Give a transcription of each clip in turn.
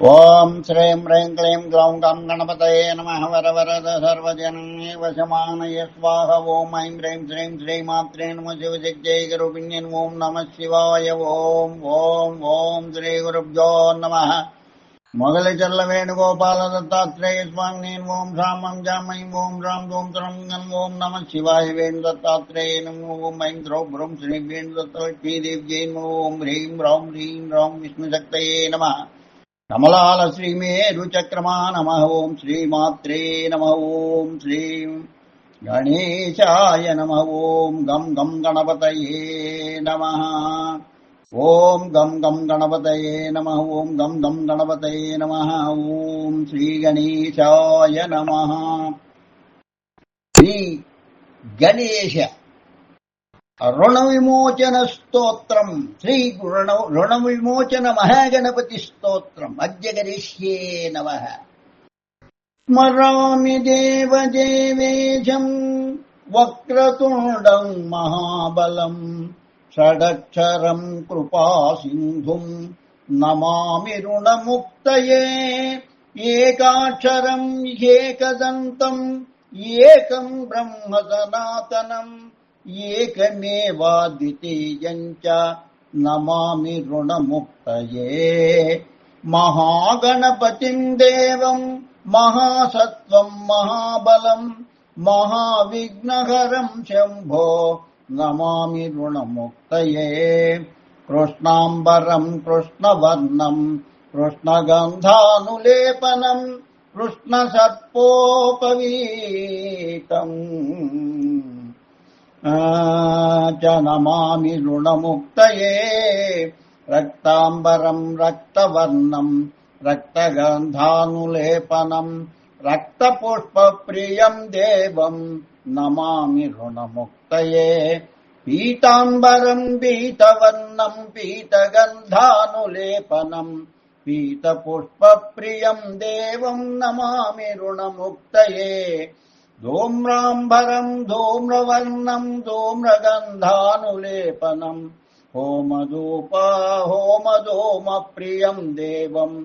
ஓம் ஸ்ரீம் ஹ்ரீம் க்ளீம் க்ளௌம் கம் கணபதயே நம வரவரத சர்வஜனே வசமானய ஸ்வாக ஓம் ஐம் ஹ்ரீம் ஸ்ரீம் ஸ்ரீமாத்ரே நம சிவசக்தியை குருபின்யன் ஓம் நம சிவாய ஓம் ஓம் ஓம் ஸ்ரீ குருப்ஜோ நம முதலை செல்ல வேணுகோபால தத்தாத்ரேய சுவாமியின் ஓம் ராமம் ஜாமையும் ஓம் ராம் ஓம் திரங்கன் ஓம் நம சிவாய வேணு தத்தாத்ரேயனும் ஓம் ஐம் திரௌ புரம் ஸ்ரீ வேணு தத்தலட்சுமி தேவ்ஜெயின் ஓம் ஹ்ரீம் ராம் ஹ்ரீம் ராம் விஷ்ணு சக்தையே நம కమలాల శ్రీమేరు చక్రమా నమ ఓం శ్రీమాత్రే నమ ఓం శ్రీం గణేశాయ నమ ఓం గం గం గణపతయే నమ ఓం గం గం గణపతయే నమ ఓం గం గం గణపతయే నమ ఓం శ్రీ గణేశాయ నమ శ్రీ గణేశ ऋणविमोचनस्तोत्रम्। श्रीगुरु अद्य करिष्ये नमः। स्मरामि देवजेमेजम् वक्रतुण्डम् महाबलम् षडक्षरम् कृपा सिन्धुम् नमामि ऋणमुक्तये। एकाक्षरम् ह्येकदन्तम् एकम् ब्रह्म सनातनम्। एकमेवाद्वितीयम् च नमामि ऋणमुक्तये। महागणपतिम् देवम् महासत्त्वम् महाबलम् महाविघ्नहरम् शम्भो नमामि ऋणमुक्तये। कृष्णाम्बरम् कृष्णवर्णम् कृष्णगन्धानुलेपनम् कृष्णसर्पोपवीतम् च नमामि ऋणमुक्तये। रक्ताम्बरम् रक्तवर्णम् रक्तगन्धानुलेपनम् रक्तपुष्पप्रियम् देवम् नमामि ऋणमुक्तये। पीताम्बरम् पीतवर्णम् पीतगन्धानुलेपनम् पीतपुष्पप्रियम् देवम् नमामि ऋणमुक्तये। धूम्राम्बरम् धूम्रवर्णम् धूम्रगन्धानुलेपनम् होमधूपा होमधूमप्रियम् देवम्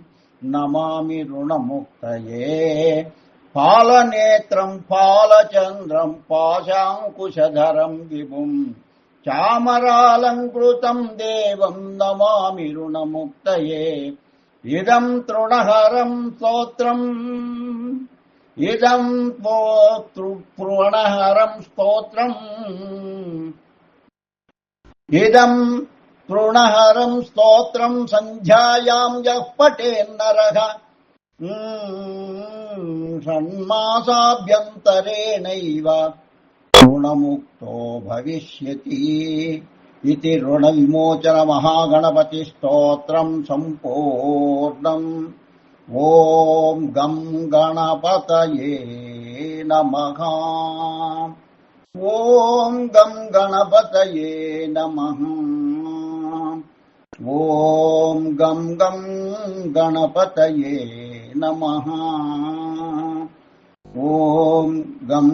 नमामि ऋणमुक्तये पालनेत्रम् पालचन्द्रम् पाशाङ्कुशधरम् विभुम् चामरालङ्कृतम् देवम् नमामि ऋणमुक्तये इदम् तृणहरम् स्तोत्रम् ఇదం తృణహరం స్తోత్రం ఇదం తృణహరం స్తోత్రం సంధ్యాయాం యః పఠేన్నరః షణ్మాసాభ్యంతరేణైవ ऋणमुक्तो भविष्यति इति ऋणविमोचनमहागणपतिस्तोत्रम् सम्पूर्णम्। మహాగణపతి స్తోత్రం సంపూర్ణం ఓం గం గణపతయే నమః ఓం గం గణపతయే నమః ఓం గం గం గణపతయే నమః ఓం గం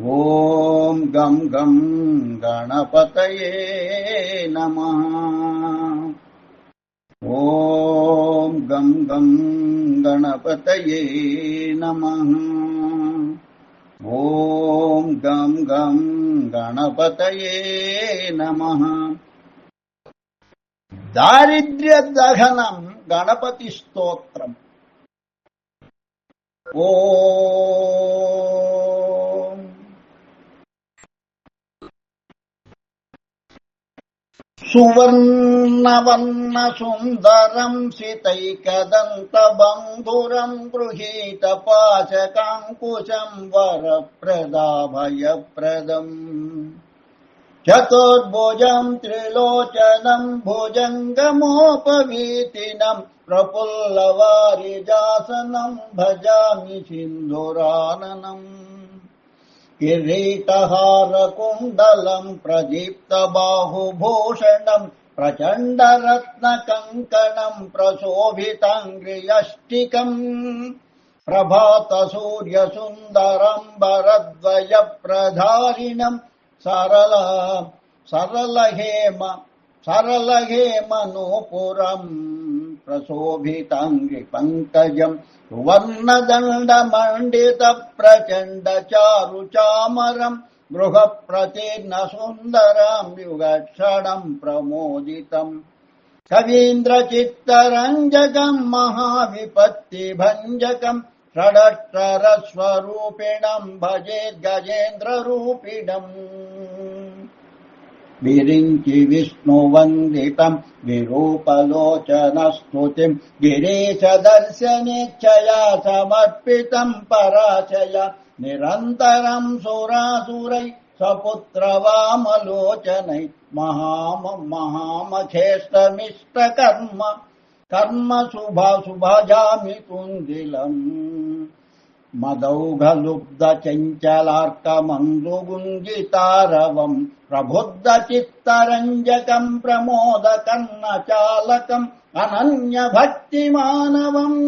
ॐ गं गं गणपतये नमः। ॐ गं गं गणपतये नमः। ॐ गं गं गणपतये नमः। दारिद्र्यदहनम् गणपतिस्तोत्रम्। ओ सुवर्णवन्नसुन्दरं शितैकदन्तबन्धुरम् गृहीतपाशकाङ्कुशं वरप्रदाभयप्रदम्। चतुर्भुजम् त्रिलोचनम् भुजङ्गमोपवीतिनम् प्रफुल्लवारिजासनम् भजामि सिन्धुराननम्। किरीटहारकुण्डलम् प्रदीप्तबाहुभूषणम् प्रचण्डरत्नकङ्कणम् प्रशोभिताङ्ग्रियष्टिकम् ग्रियष्टिकम् प्रभात सरल सरलहेम सरलहेमनूपुरम् सरल मनोपुरम् प्रशोभिताङ्गि पङ्कजम् सुवर्णदण्डमण्डित प्रचण्ड चारु चामरम् गृहप्रतीर्न सुन्दरम् युगक्षणम् प्रमोदितम्। कवीन्द्रचित्तरञ्जकम् महाविपत्तिभञ्जकम् षडक्षरस्वरूपिणम् भजेद् विरिञ्चि विष्णुवन्दितम् विरूपलोचनस्तुतिम् गिरीशदर्शनेच्छया समर्पितम् पराचय निरन्तरम् सुरासुरै स्वपुत्रवामलोचनै महाम महामखेष्टमिष्टकर्म। कर्म शुभा शुभजामि तुन्दिलम् मदौघलुब्ध चञ्चलार्कमन्दुगुञ्जितारवम् प्रबुद्ध चित्तरञ्जकम् प्रमोदकर्णचालकम् अनन्यभक्तिमानवम्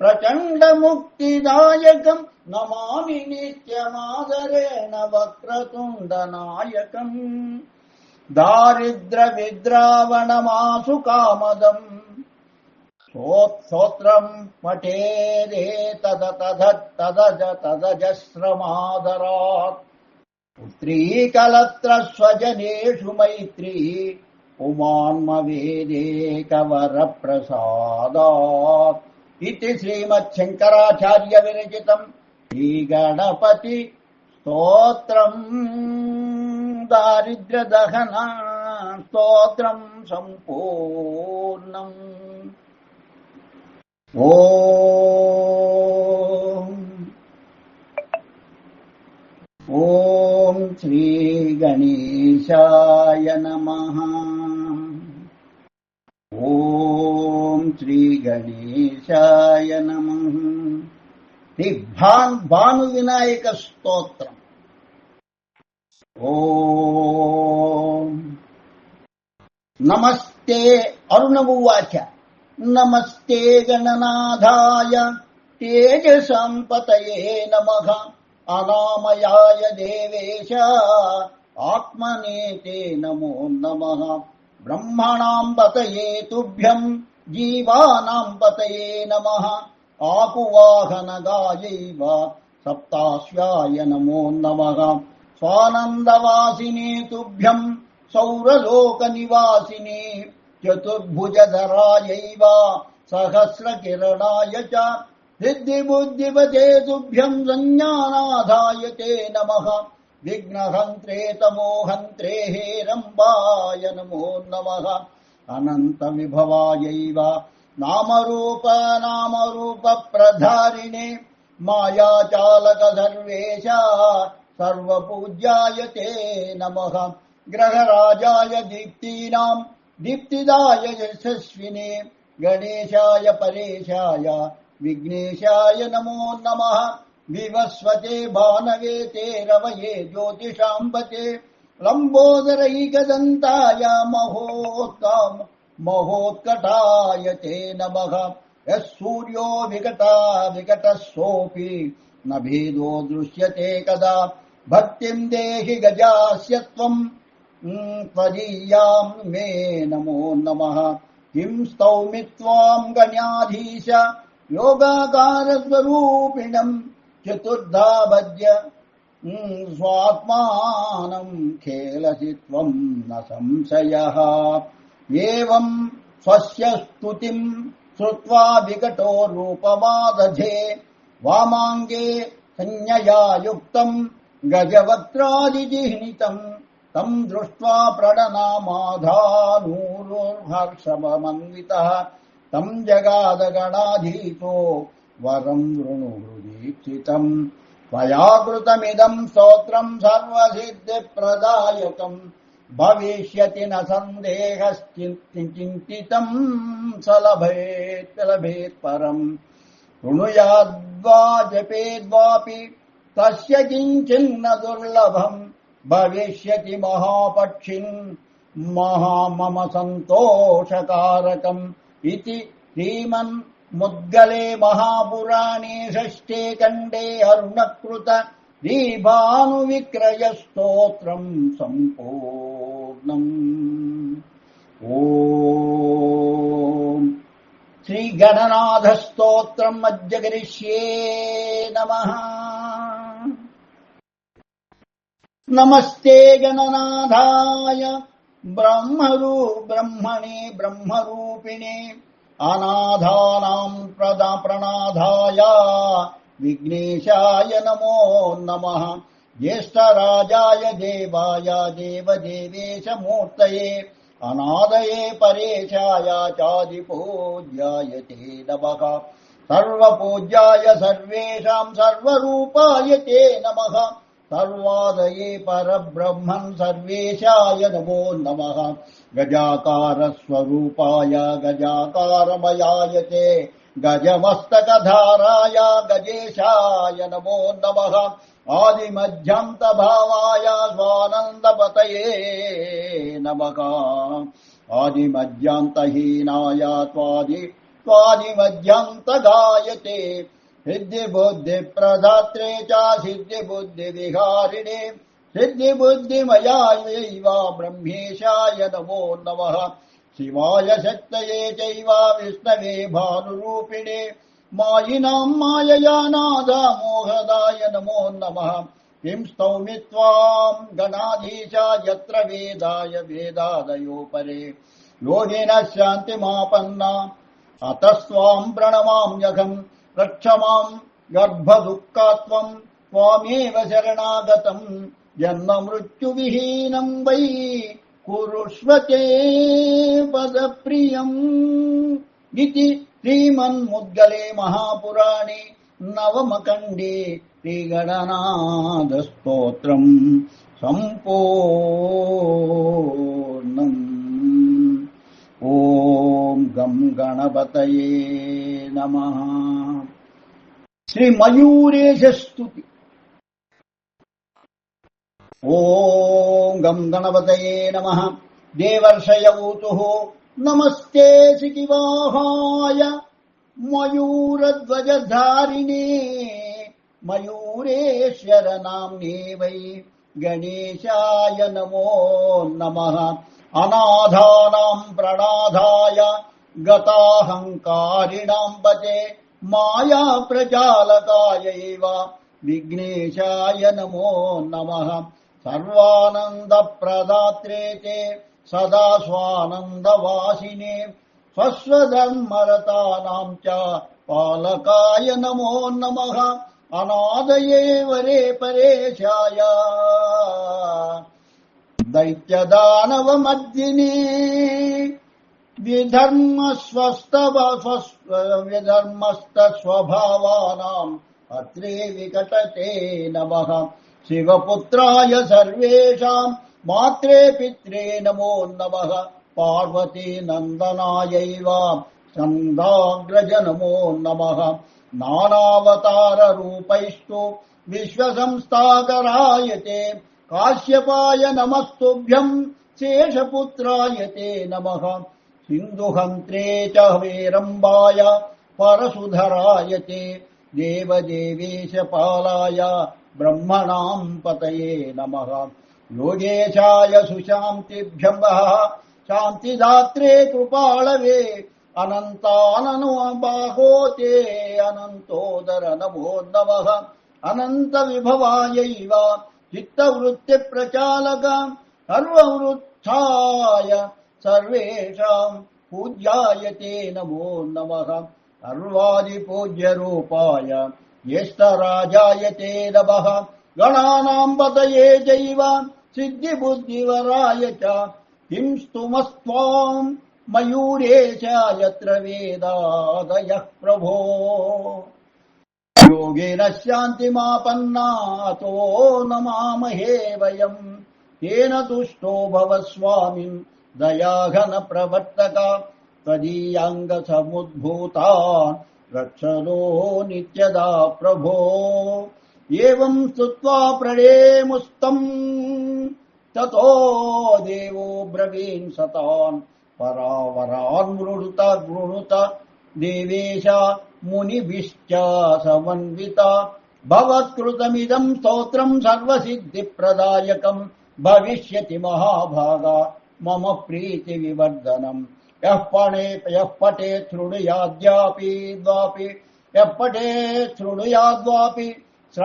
प्रचण्ड मुक्तिदायकम् नमामि नित्यमादरेण वक्रतुण्डनायकम् दारिद्र विद्रावणमासु कामदम् स्तोत्रम् पठेदे तद तद तदज तदजश्रमादरात् पुत्री कलत्र स्वजनेषु मैत्री पुमान्मवेदेकवरप्रसादात् इति श्रीमच्छङ्कराचार्य विरचितम् श्रीगणपति स्तोत्रम् दारिद्र्यदहन स्तोत्रम् सम्पूर्णम् ॐ ॐ श्रीगणेशाय नमः ॐ श्रीगणेशाय नमः हि भानुविनायकस्तोत्रम् ॐ नमस्ते अरुणमुवाच नमस्ते गणनाधाय तेजसाम्पतये नमः। अनामयाय देवेश आत्मनेते नमो नमः। ब्रह्मणाम् पतये तुभ्यम् जीवानाम् पतये नमः। आपुवाहनगायैव सप्ताश्वाय नमो नमः। स्वानन्दवासिने तुभ्यम् सौरलोकनिवासिने चतुर्भुजधरायैव सहस्रकिरणाय च हृद्धिबुद्धिवदे तुभ्यम् सञ्ज्ञानाधायते नमः। विघ्नहन्त्रे तमोहन्त्रे हेरम्बाय नमो नमः। अनन्तविभवायैव नामरूप नामरूपप्रधारिणे मायाचालक सर्वेश सर्वपूज्याय ते नमः। ग्रहराजाय दीप्तीनाम् दीप्तिदाय यशस्विने गणेशाय परेशाय विघ्नेशाय नमो नमः। विवस्वते भानवे ते रवये ज्योतिषाम्बते। लम्बोदरैकदन्ताय महोत्ताम् महोत्कटाय ते नमः। यः सूर्यो विकटा विकटः सोऽपि न भेदो दृश्यते कदा। भक्तिम् देहि गजास्य त्वम् त्वदीयाम् मे नमो नमः। किम् स्तौमि त्वाम् गण्याधीश योगाकारस्वरूपिणम् चतुर्धा भज्य स्वात्मानम् खेलसि त्वम् न संशयः। एवम् स्वस्य स्तुतिम् श्रुत्वा विकटो रूपमादधे वामाङ्गे संज्ञया युक्तम् गजवक्त्रादिजिह्नितम् तम् दृष्ट्वा प्रणनामाधानूरुर्हर्षमन्वितः तम् जगादगणाधीतो वरम् वृणु हृदीक्षितम् त्वया कृतमिदम् स्तोत्रम् सर्वसिद्धिप्रदायकम् भविष्यति न सन्देहश्चिन्तितम् स लभेत् लभेत् परम्। शृणुयाद्वा जपेद्वापि तस्य किञ्चिन्न दुर्लभम् भविष्यति महापक्षिन् महा मम सन्तोषकारकम् इति श्रीमन् मुद्गले महापुराणे षष्ठे खण्डे अरुणकृत दीभानुविक्रयस्तोत्रम् सम्पूर्णम्। ॐ श्रीगणनाथस्तोत्रम् अद्य करिष्ये नमः नमस्ते गणनाथाय ब्रह्मरू ब्रह्मणे ब्रह्मरूपिणे अनाथानाम् प्रदा प्रणाधाय विघ्नेशाय नमो नमः। ज्येष्ठराजाय देवाय देवदेवेशमूर्तये अनादये परेशाय चादिपूज्याय ते नमः। सर्वपूज्याय सर्वेषाम् सर्वरूपाय ते नमः सर्वादये परब्रह्मन् सर्वेशाय नमो नमः। गजाकारस्वरूपाय गजाकारमयाय ते गजमस्तकधाराय गजेशाय नमो नमः। आदिमध्यन्तभावाय स्वानन्दपतये नमः। आदिमध्यन्तहीनाय त्वादि त्वादिमध्यन्तगायते सिद्धिबुद्धिप्रदात्रे च सिद्धिबुद्धिविहारिणे सिद्धिबुद्धिमयायैव ब्रह्मेशाय नमो नमः। शिवाय शक्तये चैव विष्णवे भानुरूपिणे। मायिनाम् मायया नादा मोहदाय नमो नमः। किं स्तौमि त्वाम् गणाधीश यत्र वेदाय वेदादयो परे योगिनः शान्तिमापन्ना। अतस्त्वाम् प्रणमाम्यघम् रक्ष माम् गर्भदुःखात्वम् त्वामेव शरणागतम् जन्म मृत्युविहीनम् वै कुरुष्व ते पदप्रियम् इति श्रीमन्मुद्गले महापुराणे नवमकण्डे श्रीगणनाथस्तोत्रम् सम्पूर्णम् ॐ गम् गणपतये नमः श्रीमयूरेशस्तुति ॐ गम् गणपतये नमः देवर्षयऊतुः नमस्ते शिकिवाहाय मयूरध्वजधारिणे मयूरेश्वर नाम्ने वै गणेशाय नमो नमः अनाथानाम् प्रणाधाय गताहङ्कारिणाम् पचे माया प्रजालकायैव विघ्नेशाय नमो नमः। सर्वानन्दप्रदात्रे ते सदा स्वानन्दवासिने स्वस्वधर्मरतानाम् च पालकाय नमो नमः। अनादये वरे परेशाय दैत्यदानवमद्दिने विधर्मस्तस्वभावानाम् अत्रे विकटते नमः। शिवपुत्राय सर्वेषाम् मात्रे पित्रे नमो नमः। पार्वती नन्दनायैव चन्दाग्रज नमो। नमः नानावताररूपैस्तु विश्वसंस्थाकराय ते काश्यपाय नमस्तुभ्यम् शेषपुत्राय ते नमः। सिन्धुहन्त्रे च वेरम्बाय परशुधराय ते देवदेवेशपालाय ब्रह्मणाम् पतये नमः। योगेशाय सुशान्तिभ्यम् वः शान्तिदात्रे कृपाळवे अनन्ताननु अनन्तोदर नमो नमः। अनन्तविभवायैव चित्तवृत्तिप्रचालक सर्ववृत्थाय सर्वेषाम् पूज्याय ते नमो नमः। सर्वादिपूज्यरूपाय ज्येष्ठराजाय ते नमः। गणानाम् पतये चैव सिद्धिबुद्धिवराय च किं स्तुमस्त्वाम् मयूरेश यत्र वेदादयः प्रभो योगेन शान्तिमापन्नातो नमामहे वयम्। तेन तुष्टो भव स्वामिन् दयाघन प्रवर्तक। त्वदीयाङ्गसमुद्भूता रक्षणो नित्यदा प्रभो। एवम् स्तुत्वा प्रणेमुस्तम्। ततो देवो ब्रवीन् सतान् परावरान् मृणुत गृणुत देवेश मुनिभिश्च समन्विता भवत्कृतमिदम् स्तोत्रम् सर्वसिद्धिप्रदायकम् भविष्यति महाभागा। मम प्रीतिविवर्धनम् यः पणे यः पटे शृणुयाद्यापि द्वापि। यः पटे शृणुयाद्वापि स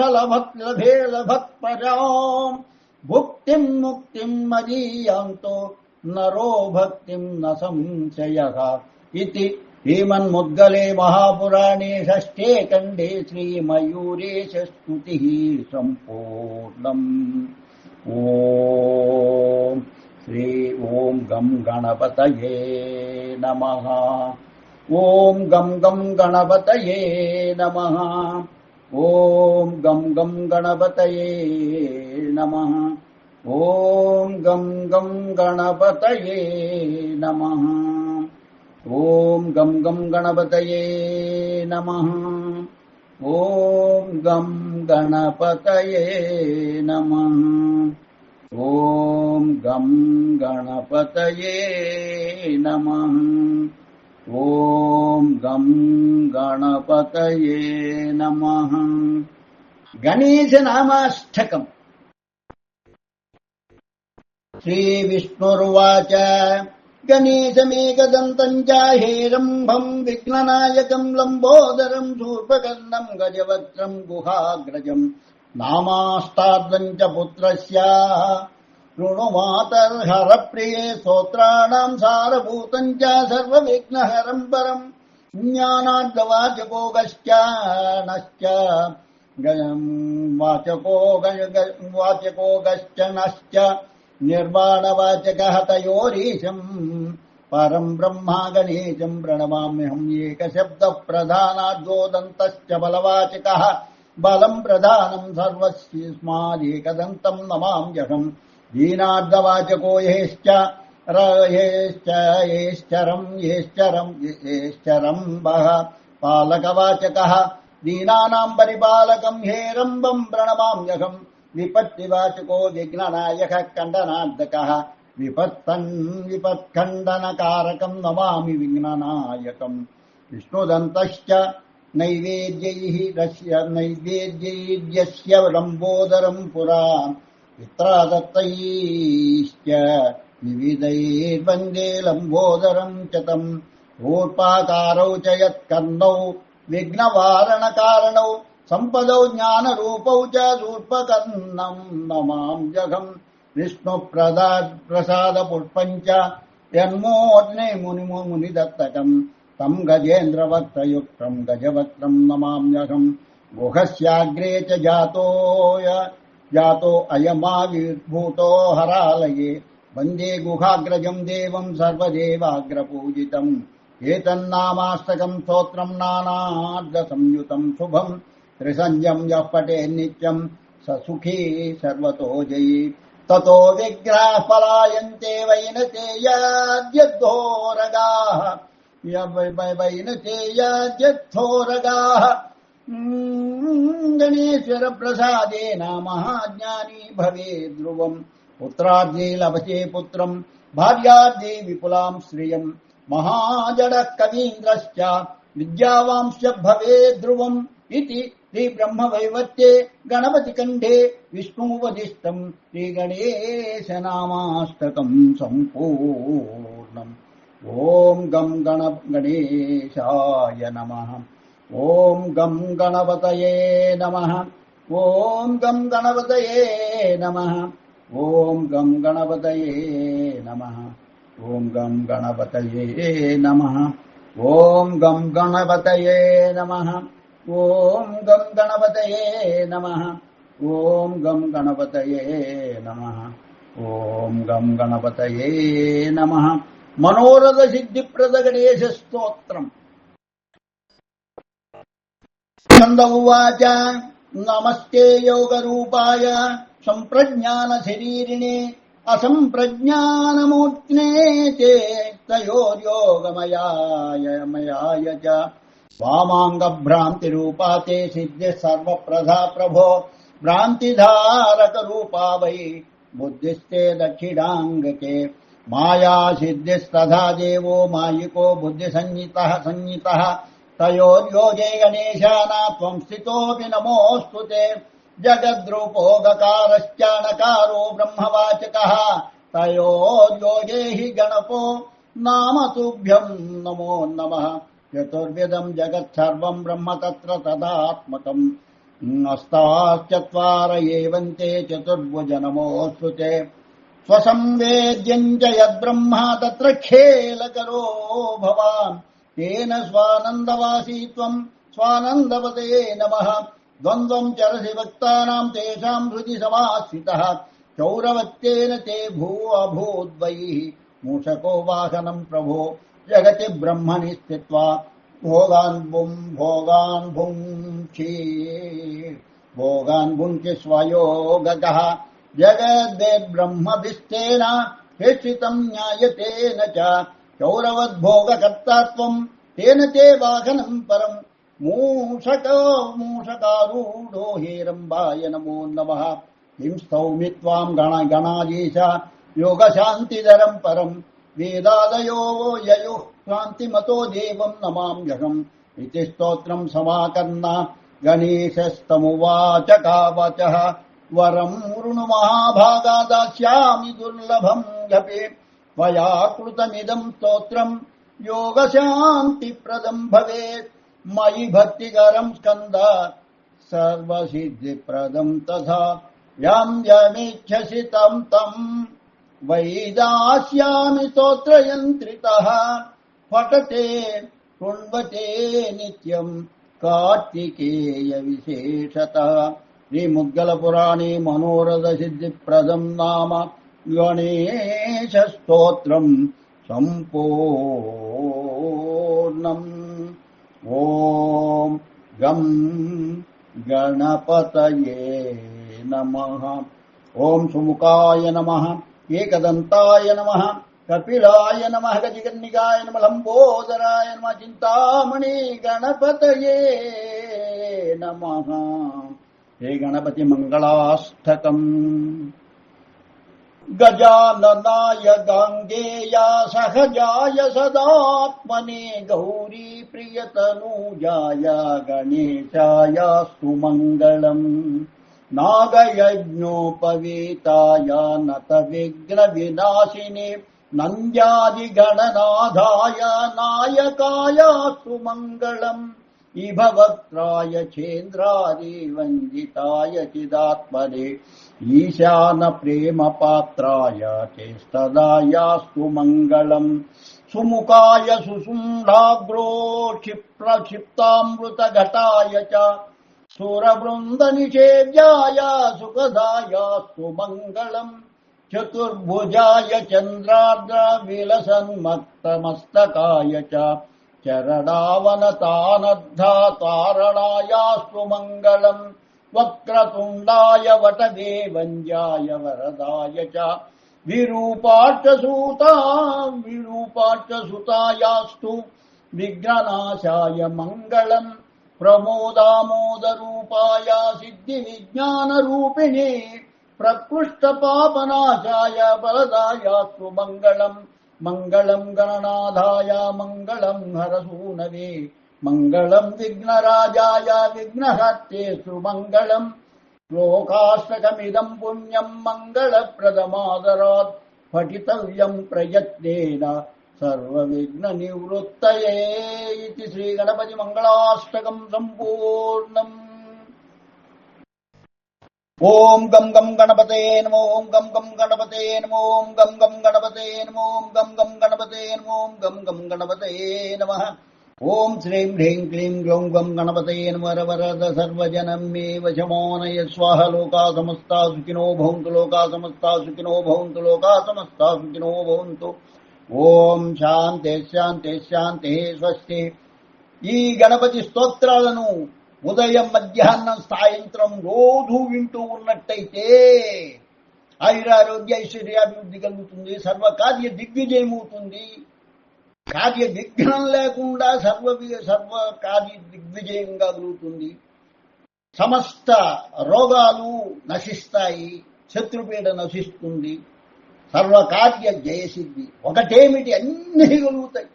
लभत् लभे लभत्पराम् भुक्तिम् मुक्तिम् मदीयान्तो। नरो भक्तिम् न संशयः। इति श्रीमन्मुद्गले महापुराणे षष्ठे खण्डे श्रीमयूरेश स्तुतिः सम्पूर्णम्। ॐ श्री ॐ गम् गणपतये नमः। ॐ गम् गम् गणपतये नमः। ॐ गम् गम् गणपतये नमः। ॐ गम् गम् गणपतये नमः ॐ गम् गम् गणपतये नमः। ॐ गम् गणपतये नमः। ॐ गम् गणपतये नमः। ॐ गम् गणपतये नमः। गणेशनामाष्टकम्। श्रीविष्णुर्वाच गणेशमेकदन्तम् च विघ्ननायकम् लम्बोदरम् शूर्पकर्णम् गजवक्त्रम् गुहाग्रजम् नामास्ताद्वम् च पुत्रस्य। ऋणुमातर्हरप्रिये स्तोत्राणाम् सारभूतम् च सर्वविघ्नहरम् परम् ज्ञानाद्वाचकोगश्च नश्च वाचको वाचकोगश्च नश्च निर्वाणवाचकः तयोरीशम् परम् ब्रह्मा गणेशम् प्रणमाम्यहम् एकशब्दप्रधानाद्योदन्तश्च बलवाचकः बलम् प्रधानम् सर्वस्मादेकदन्तम् नमाम्यहम् दीनार्धवाचको येश्च येश्च येश्चरम् येश्चरम् येश्चरम् वः पालकवाचकः। दीनानाम् परिपालकम् हेरम्बम् प्रणमाम्यहम् विपत्तिवाचको विघ्ननायकः खण्डनार्दकः विपत्तन् विपत्खण्डनकारकम् नमामि विघ्ननायकम्। विष्णुदन्तश्च नैवेद्यैः रस्य नैवेद्यैर्यस्य लम्बोदरम् पुरा। पित्रादत्तैश्च विविधैर्वन्दे लम्बोदरम् च तम्। रूपाकारौ च यत्कर्णौ विघ्नवारणकारणौ सम्पदौ ज्ञानरूपौ च रूपकर्णम् नमाम् जघम् विष्णुप्रदा प्रसादपुष्पम् च यन्मोऽग्ने मुनिमो मुनिदत्तकम् तम् गजेन्द्रवक्त्रयुक्तम् गजवक्त्रम् नमाम्यहम् गुहस्याग्रे च जातोय जातो अयमाविर्भूतो हरालये। वन्दे गुहाग्रजम् देवम् सर्वदेवाग्रपूजितम्। एतन्नामास्तकम् स्तोत्रम् नानार्धसंयुतम् शुभम् त्रिसञ्जम् यः पठेन्नित्यम् स सुखी सर्वतो जयी ततो विग्रहाः पलायन्ते वैनतेयाद्यद्धोरगाः वैनतेयाद्यद्धोरगाः गणेश्वर प्रसादेन महाज्ञानी भवे ध्रुवम् पुत्रार्जे लभते पुत्रम् भार्यार्जे विपुलाम् श्रियम् महाजडः कवीन्द्रश्च विद्यावांश्च भवे ध्रुवम् इति श्रीब्रह्मवैवत्ये गणपतिकण्ठे विष्णुवदिष्टम् श्रीगणेशनामाष्टकम् सम्पूर्णम्। ॐ गम् गण गणेशाय नमः। ॐ गम् गणपतये नमः। ॐ गम् गणपतये नमः। ॐ गम् गणपतये नमः। ॐ गम् गणपतये नमः। ॐ गम् गणपतये नमः ఓం గం గణపతయే నమ. ఓం గం గణపతయే నమ. ఓం గం గణపతయే నమ. మనోరథ సిద్ధిప్రద గణేశ స్తోత్రం. ఉచ నమస్తే యోగరూపాయ. సంప్రజ్ఞాన శరీరిణే. అసంప్రజ్ఞానమూర్త్నే చే మయాయ చ. वामाङ्गभ्रान्तिरूपा ते सिद्धिः सर्वप्रधा प्रभो। भ्रान्तिधारकरूपा वै बुद्धिस्ते दक्षिणाङ्गके। माया सिद्धिस्तथा देवो, मायिको बुद्धिसंहितः संहितः। तयोर्योगे गणेशाना त्वम् स्थितोऽपि नमोऽस्तु ते। जगद्रूपो गकारश्च नकारो ब्रह्मवाचकः तयोर्योगेहि गणपो नाम तुभ्यम् नमो नमः। चतुर्विधम् जगत् सर्वम् ब्रह्म तत्र तदात्मकम् अस्ताश्चत्वार एवन्ते नमोऽस्तु ते स्वसंवेद्यम् च यद्ब्रह्म तत्र खेलकरो भवान्। तेन स्वानन्दवासी त्वम् स्वानन्दपदे नमः। द्वन्द्वम् चरसि भक्तानाम् तेषाम् हृदि समाश्रितः। चौरवत्येन ते भू मूषको वाहनम् प्रभो जगति ब्रह्मणि स्थित्वा भोगान् भुम् भोगान् भुङ्क्षि भोगान् भुङ्क्षि स्वयोगतः जगद्ब्रह्मभिस्तेन हेक्षितम् न्यायतेन च। चौरवद्भोगकर्तात्वम् तेन ते वाहनम् परम् मूषक मूषकारूढो हेरम्बाय नमो नमः। किं स्तौमि त्वाम् गण गणाधीश। योगशान्तिधरम् परम् वेदादयो ययुः क्रान्तिमतो देवम् नमाम्यहम् इति स्तोत्रम् समाकर्ण गणेशस्तमुवाच कावचः वरम् वृणु महाभागा दास्यामि दुर्लभम् ह्यपि त्वया कृतमिदम् स्तोत्रम् योगशान्तिप्रदम् भवेत्। मयि भक्तिकरम् स्कन्द सर्वसिद्धिप्रदम् तथा। यम् यमिच्छसि तम् तम् वैदास्यामि स्तोत्रयन्त्रितः। पठते शृण्वते नित्यम् कार्तिकेयविशेषतः। श्रीमुद्गलपुराणे मनोरथसिद्धिप्रदम् नाम गणेशस्तोत्रम् सम्पूर्णम्। ॐ गम् गणपतये नमः। ॐ सुमुखाय नमः एकदन्ताय नमः। कपिलाय नमः गजगन्निकाय नमः लम्बोदराय नमः चिन्तामणि गणपतये नमः। हे गणपति मङ्गलाष्टकम् गजाननाय गाङ्गेया सहजाय सदात्मने गौरी प्रियतनूजाय गणेशायास्तु मङ्गलम् नागयज्ञोपवीताय नत विघ्नविनाशिने नन्द्यादिगणनाथाय नायकायास्तु मङ्गलम् इभवक्त्राय चेन्द्रादिवञ्जिताय चिदात्मने ईशानप्रेमपात्राय चेस्तदायास्तु मङ्गलम् सुमुखाय सुशुण्डाग्रो क्षिप्रक्षिप्तामृतघटाय च सुरवृन्दनिषेव्याय सुखदायास्तु मङ्गलम् चतुर्भुजाय चन्द्रार्द्रविलसन्मत्तमस्तकाय च चरणावनतानद्धा तारणायास्तु मङ्गलम् वक्रतुण्डाय वटदेवञ्जाय वरदाय च विरूपाट्टसूता विरूपाट्टसुतायास्तु विघ्ननाशाय मङ्गलम् प्रमोदामोदरूपाय सिद्धिविज्ञानरूपिणे प्रकृष्टपापनाशाय बलदायास्तु मङ्गलम् गणनाथाय मङ्गलम् हरसूनवे मङ्गलम् विघ्नराजाय विघ्नहर्तेषु मङ्गलम् श्लोकाष्टकमिदम् पुण्यम् मङ्गलप्रदमादरात् पठितव्यम् प्रयत्नेन सर्वविघ्ननिवृत्तये इति श्रीगणपति मङ्गलाष्टकम् सम्पूर्णम् ॐ गम् गम् गणपते नमो ॐ गम् गम् गणपते नमो ॐ गम् गम् गणपते नमो ॐ गम् गम् गणपते नमो ॐ गम् गम् गणपते नमः ॐ श्रीं ह्रीं क्लीं ग्लौं गम् गणपते नमः वरद सर्वजनम् मे वशमोनय स्वाह लोका समस्ता सुखिनो भवन्तु लोका समस्ता सुखिनो भवन्तु लोका समस्ता सुखिनो भवन्तु ఓం శాంతి శాంతి శాంతి స్వస్తి. ఈ గణపతి స్తోత్రాలను ఉదయం మధ్యాహ్నం సాయంత్రం రోజు వింటూ ఉన్నట్టయితే ఆయురారోగ్య ఐశ్వర్యాభివృద్ధి కలుగుతుంది సర్వకార్య దిగ్విజయం అవుతుంది కార్య విఘ్నం లేకుండా సర్వ సర్వ కార్య దిగ్విజయంగా కలుగుతుంది. సమస్త రోగాలు నశిస్తాయి శత్రుపీడ నశిస్తుంది. సర్వకార్య జయసిద్ధి. ఒకటేమిటి? అన్ని కలుగుతాయి.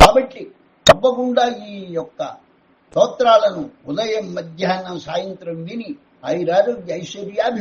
కాబట్టి తప్పకుండా ఈ యొక్క స్తోత్రాలను ఉదయం మధ్యాహ్నం సాయంత్రం విని ఐరారోగ్య ఐశ్వర్యాభి